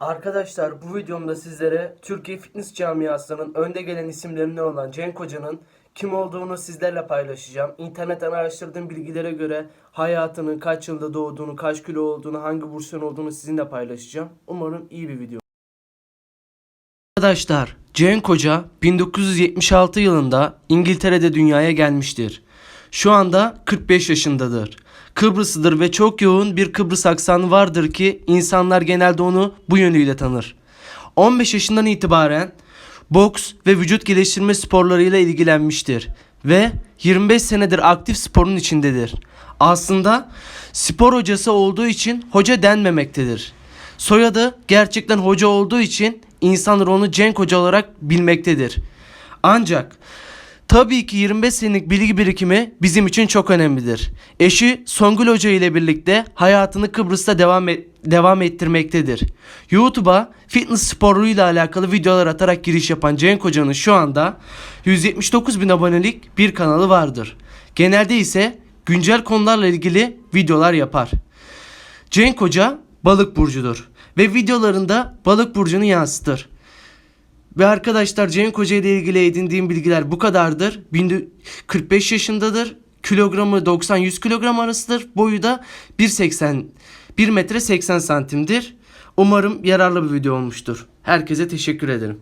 Arkadaşlar bu videomda sizlere Türkiye fitness camiasının önde gelen isimlerinden olan Cenk Hoca'nın kim olduğunu sizlerle paylaşacağım. İnternetten araştırdığım bilgilere göre hayatının kaç yılda doğduğunu, kaç kilo olduğunu, hangi bursiyon olduğunu sizinle paylaşacağım. Umarım iyi bir video. Arkadaşlar Cenk Hoca 1976 yılında İngiltere'de dünyaya gelmiştir. Şu anda 45 yaşındadır. Kıbrıslıdır ve çok yoğun bir Kıbrıs aksanı vardır ki insanlar genelde onu bu yönüyle tanır. 15 yaşından itibaren boks ve vücut geliştirme sporlarıyla ilgilenmiştir ve 25 senedir aktif sporun içindedir. Aslında spor hocası olduğu için hoca denmemektedir. Soyadı gerçekten hoca olduğu için insanlar onu Cenk Hoca olarak bilmektedir. Ancak tabii ki 25 senelik bilgi birikimi bizim için çok önemlidir. Eşi Songül Hoca ile birlikte hayatını Kıbrıs'ta devam et- devam ettirmektedir. YouTube'a fitness sporuyla alakalı videolar atarak giriş yapan Cenk Hoca'nın şu anda 179 bin abonelik bir kanalı vardır. Genelde ise güncel konularla ilgili videolar yapar. Cenk Hoca balık burcudur ve videolarında balık burcunu yansıtır. Ve arkadaşlar Cenk Hoca ile ilgili edindiğim bilgiler bu kadardır. 45 yaşındadır. Kilogramı 90-100 kilogram arasıdır. Boyu da 1.80 1 metre 80 santimdir. Umarım yararlı bir video olmuştur. Herkese teşekkür ederim.